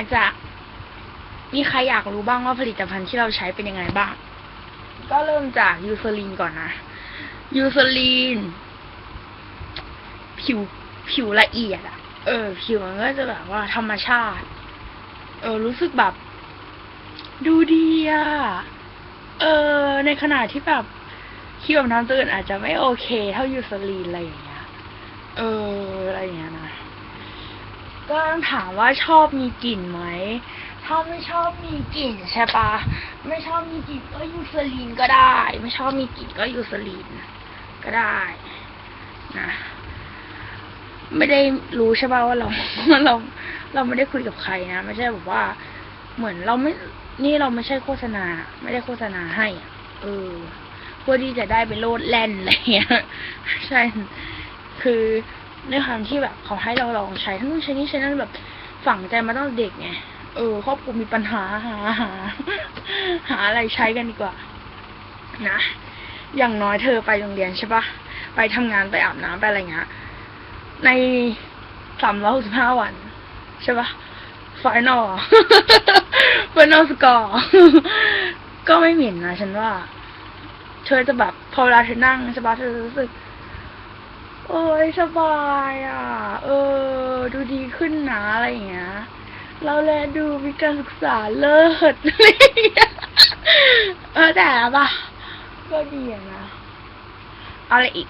ากจะ มีใครอยากรู้บ้างว่าผลิตภัณฑ์ที่เราใช้เป็นยังไงบ้าง ก็เริ่มจากยูเซรีนก่อนนะ ยูเซรีน ผิวผิวละเอียดอะเออ ผิวมันก็จะแบบว่าธรรมชาติ เออ รู้สึกแบบ ดูดีอะเออ ในขณะที่แบบครีมแบบน้ำตื่นอาจจะไม่โอเค เท่ายูเซรีนอะไรอย่างเงี้ย เออ อะไรอย่างเงี้ย ก็ต้องถามว่าชอบมีกลิ่นไหม ถ้าไม่ชอบมีกลิ่นใช่ปะไม่ชอบมีกลิ่นก็ยูเซรีนก็ได้ ไม่ชอบมีกลิ่นก็ยูเซรีนก็ได้นะ ไม่ได้รู้ใช่ป่ะว่าเราเรา เราไม่ได้คุยกับใครนะ ไม่ใช่แบบว่า เหมือนเราไม่ นี่เราไม่ใช่โฆษณา ไม่ได้โฆษณาให้เออเพื่อที่จะได้ไปโลดแล่นอะไรเงี้ยใช่ คือ ในความที่แบบเขาให้เราลองใช้ทั้งนู้นใช้นี่ใช้นั่นแบบฝังใจมาตั้งเด็กไงเออครอบครัวมีปัญหาหาหาหาอะไรใช้กันดีกว่า นะอย่างน้อยเธอไปโรงเรียนใช่ปะไปทำงานไปอาบน้ำไปอะไรเงี้ยในสามร้อยหกสิบห้าวันใช่ปะไฟนอลไฟนอลสกอร์ก็ไม่เหม็นนะฉันว่า เธอจะแบบพอเวลาเธอนั่งใช่ปะเธอจะรู้สึก โอ้ยสบายอะ เออ ดูดีขึ้นนะอะไรอย่างเงี้ย เราแลดูมีการศึกษาเลิศเออแต่ละปะก็ดีอะนะอาอะไรอีก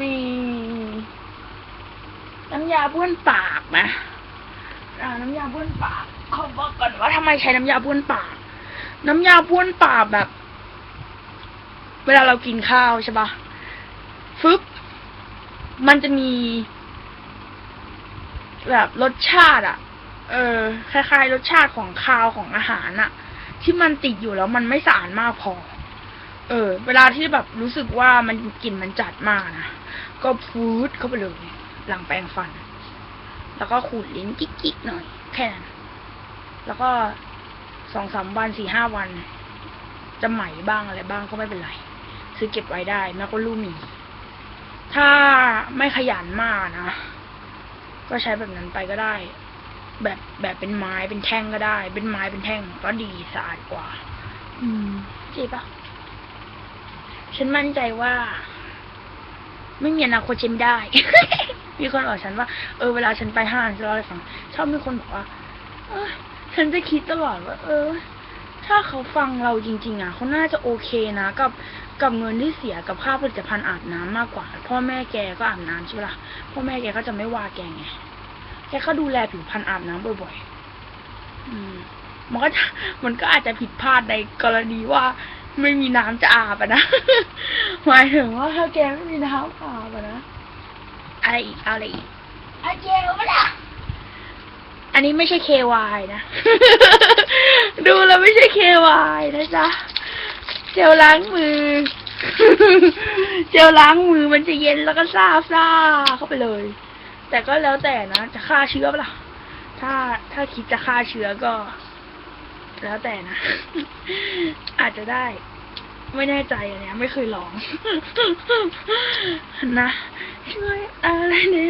มีน้ำยาบ้วนปากนะน้ำยาบ้วนปากขอบอกก่อนว่าทำไมใช้น้ำยาบ้วนปาก น้ำยาบ้วนปากแบบ เวลาเรากินข้าวใช่ปะฟึบ มันจะมี แบบรสชาติอะเออคล้ายๆ รสชาติของคาวของอาหารอะที่มันติดอยู่แล้วมันไม่สะอาดมากพอ เออ เวลาที่แบบรู้สึกว่ามันกลิ่นมันจัดมากนะ ก็ฟูดเข้าไปเลยหลังแปรงฟัน แล้วก็ขูดลิ้นกิ๊กๆหน่อย แค่นั้น แล้วก็สองสามวันสี่ห้าวัน จะไหมบ้างอะไรบ้างก็ไม่เป็นไร ซื้อเก็บไว้ได้แม่ก็รู้มี ถ้าไม่ขยันมากนะ ก็ใช้แบบนั้นไปก็ได้ แบบแบบเป็นไม้เป็นแท่งก็ได้ เป็นไม้เป็นแท่งก็ดีสะอาดกว่า อืมจริงปะฉันมั่นใจว่า ไม่มีอนาคตฉันไม่ได้ มีคนบอกฉันว่า เออเวลาฉันไปห้างฉันเล่าให้ฟังชอบมีคนบอกว่าเออฉันจะคิดตลอดว่า เออ ถ้าเขาฟังเราจริง ๆ อะเขาน่าจะโอเคนะ กับกับเงินที่เสียกับค่าผลิตภัณฑ์อาบน้ำมากกว่า พ่อแม่แกก็อาบน้ำใช่ปะล่ะพ่อแม่แกก็จะไม่ว่าแกไงแกก็ดูแลผิวพรรณอาบน้ำบ่อยๆอืม มันก็จะมันก็อาจจะผิดพลาดในกรณีว่าไม่มีน้ำจะอาบอะนะหมายถึงว่าถ้าแกไม่มีน้ำอาบอะนะอะไรอีกอะไรอีกอาเจลปะล่ะอั นนี้ไม่ใช่ KY นะ ดูแล้วไม่ใช่ KY นะจ๊ะ เจลล้างมือ เจลล้างมือมันจะเย็นแล้วก็ซาซาเข้าไปเลย แต่ก็แล้วแต่นะ จะฆ่าเชื้อปะล่ะ ถ้าถ้าคิดจะฆ่าเชื้อก็ แล้วแต่นะ อาจจะได้ ไม่แน่ใจอันเนี้ยไม่เคยลอง นะ ช่วยอะไรเนี่ย